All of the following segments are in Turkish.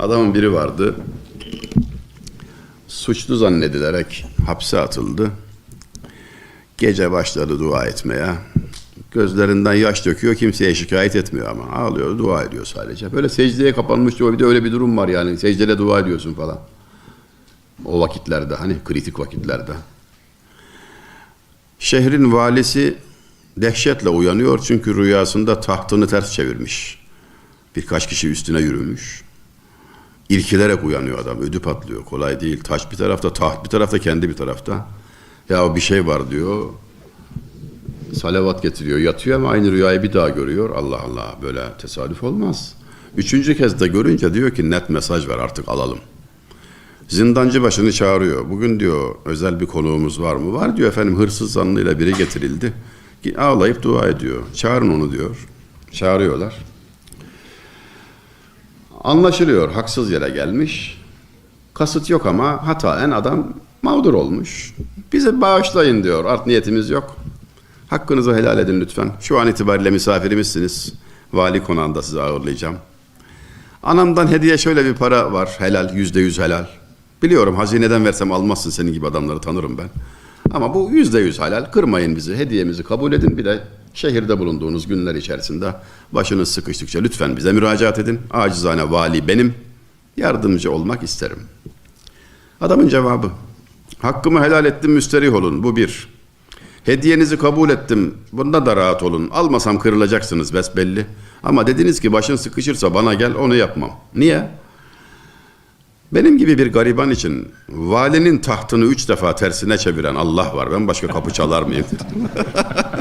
Adamın biri vardı. Suçlu zannedilerek hapse atıldı. Gece başladı dua etmeye. Gözlerinden yaş döküyor, kimseye şikayet etmiyor ama. Ağlıyor, dua ediyor sadece. Böyle secdeye kapanmış diyor. Bir de öyle bir durum var yani. Secdede dua ediyorsun falan. O vakitlerde hani kritik vakitlerde. Şehrin valisi dehşetle uyanıyor çünkü rüyasında tahtını ters çevirmiş. Birkaç kişi üstüne yürümüş. İrkilerek uyanıyor adam. Ödü patlıyor. Kolay değil. Taş bir tarafta, taht bir tarafta, kendi bir tarafta. Ya bir şey var diyor. Salavat getiriyor. Yatıyor ama aynı rüyayı bir daha görüyor. Allah Allah böyle tesadüf olmaz. Üçüncü kez de görünce diyor ki net mesaj var artık alalım. Zindancı başını çağırıyor. Bugün diyor özel bir konuğumuz var mı? Var diyor efendim hırsız zanlıyla biri getirildi. Ağlayıp dua ediyor. Çağırın onu diyor. Çağırıyorlar. Anlaşılıyor haksız yere gelmiş. Kasıt yok ama hataen adam mağdur olmuş. Bize bağışlayın diyor. Art niyetimiz yok. Hakkınızı helal edin lütfen. Şu an itibariyle misafirimizsiniz. Vali konağında sizi ağırlayacağım. Anamdan hediye şöyle bir para var. Helal, yüzde yüz helal. Biliyorum hazineden versem almazsın senin gibi adamları tanırım ben. Ama bu yüzde yüz helal. Kırmayın bizi. Hediyemizi kabul edin. Bir de şehirde bulunduğunuz günler içerisinde başınız sıkıştıkça lütfen bize müracaat edin. Acizane vali benim. Yardımcı olmak isterim. Adamın cevabı. Hakkımı helal ettim müsterih olun. Bu bir. Hediyenizi kabul ettim. Bunda da rahat olun. Almasam kırılacaksınız besbelli. Ama dediniz ki başın sıkışırsa bana gel onu yapmam. Niye? Benim gibi bir gariban için valinin tahtını üç defa tersine çeviren Allah var. Ben başka kapı çalar mıyım?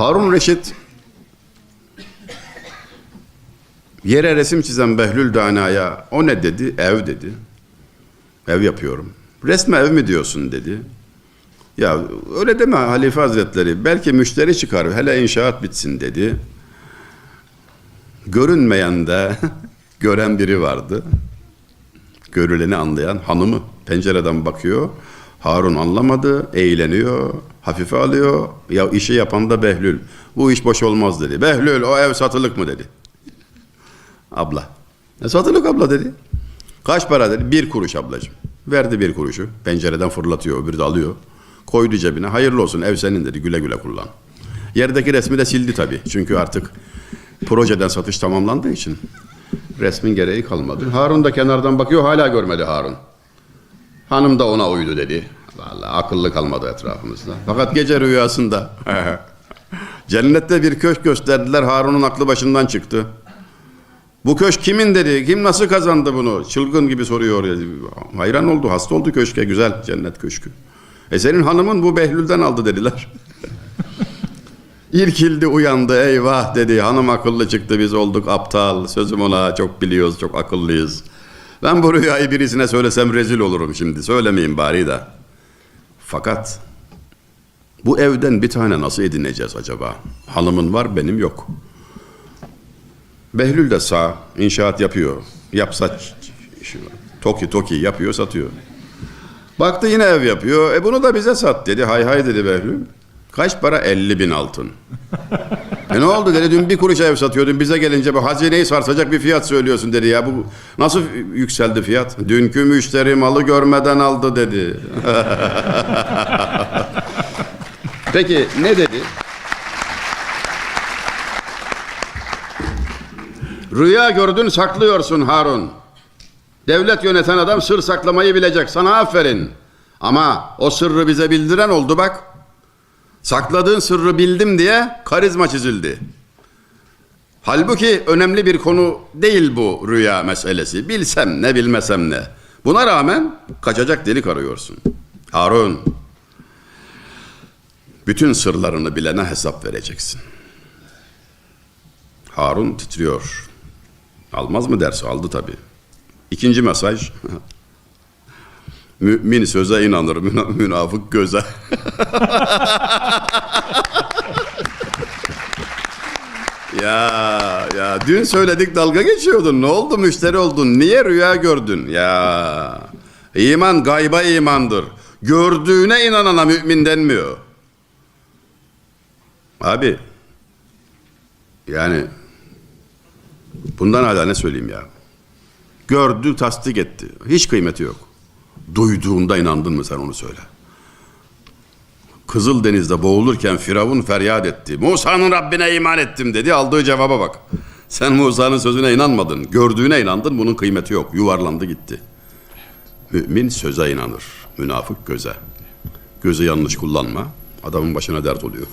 Harun Reşit yere resim çizen Behlül Dana'ya o ne dedi? Ev dedi. Ev yapıyorum. Resme ev mi diyorsun dedi. Ya öyle deme Halife Hazretleri. Belki müşteri çıkar hele inşaat bitsin dedi. Görünmeyen de gören biri vardı. Görüleni anlayan hanımı pencereden bakıyor. Harun anlamadı, eğleniyor, hafife alıyor. Ya işi yapan da Behlül. Bu iş boş olmaz dedi. Behlül o ev satılık mı dedi. Abla. Ne satılık abla dedi. Kaç para dedi? Bir kuruş ablacığım. Verdi bir kuruşu. Pencereden fırlatıyor, öbürü de alıyor. Koydu cebine. Hayırlı olsun ev senin dedi. Güle güle kullan. Yerdeki resmi de sildi tabii. Çünkü artık projeden satış tamamlandığı için resmin gereği kalmadı. Harun da kenardan bakıyor. Hala görmedi Harun. Hanım da ona uydu dedi. Vallahi akıllı kalmadı etrafımızda. Fakat gece rüyasında cennette bir köşk gösterdiler. Harun'un aklı başından çıktı. Bu köşk kimin dedi? Kim nasıl kazandı bunu? Çılgın gibi soruyor. Hayran oldu. Hasta oldu köşke. Güzel cennet köşkü. E senin hanımın bu Behlül'den aldı dediler. İrkildi uyandı eyvah dedi. Hanım akıllı çıktı biz olduk aptal. Sözüm ona çok biliyoruz çok akıllıyız. Ben bu rüyayı birisine söylesem rezil olurum şimdi. Söylemeyeyim bari de. Fakat bu evden bir tane nasıl edineceğiz acaba? Hanımın var benim yok. Behlül de sağ inşaat yapıyor. Yapsa. Toki toki yapıyor satıyor. Baktı yine ev yapıyor. E bunu da bize sat dedi. Hay hay dedi Behlül. Kaç para? 50 bin altın. E ne oldu dedi. Dün bir kuruş ev satıyordun. Bize gelince bu hazineyi sarsacak bir fiyat söylüyorsun dedi. Ya bu nasıl yükseldi fiyat? Dünkü müşteri malı görmeden aldı dedi. Peki ne dedi? Rüya gördün saklıyorsun Harun. Devlet yöneten adam sır saklamayı bilecek. Sana aferin. Ama o sırrı bize bildiren oldu bak. Sakladığın sırrı bildim diye karizma çizildi. Halbuki önemli bir konu değil bu rüya meselesi. Bilsem ne bilmesem ne. Buna rağmen kaçacak delik arıyorsun. Harun, bütün sırlarını bilene hesap vereceksin. Harun titriyor. Almaz mı dersi? Aldı tabii. İkinci mesaj. Mümin söze inanır, müna- münafık göze. ya ya dün söyledik dalga geçiyordun. Ne oldu müşteri oldun? Niye rüya gördün? Ya iman gayba imandır. Gördüğüne inanana mümin denmiyor. Abi yani Bundan hala ne söyleyeyim ya? Gördü, tasdik etti. Hiç kıymeti yok. Duyduğunda inandın mı sen onu söyle. Kızıldeniz'de boğulurken Firavun feryat etti. Musa'nın Rabbine iman ettim dedi. Aldığı cevaba bak. Sen Musa'nın sözüne inanmadın. Gördüğüne inandın. Bunun kıymeti yok. Yuvarlandı gitti. Mümin söze inanır. Münafık göze. Gözü yanlış kullanma. Adamın başına dert oluyor.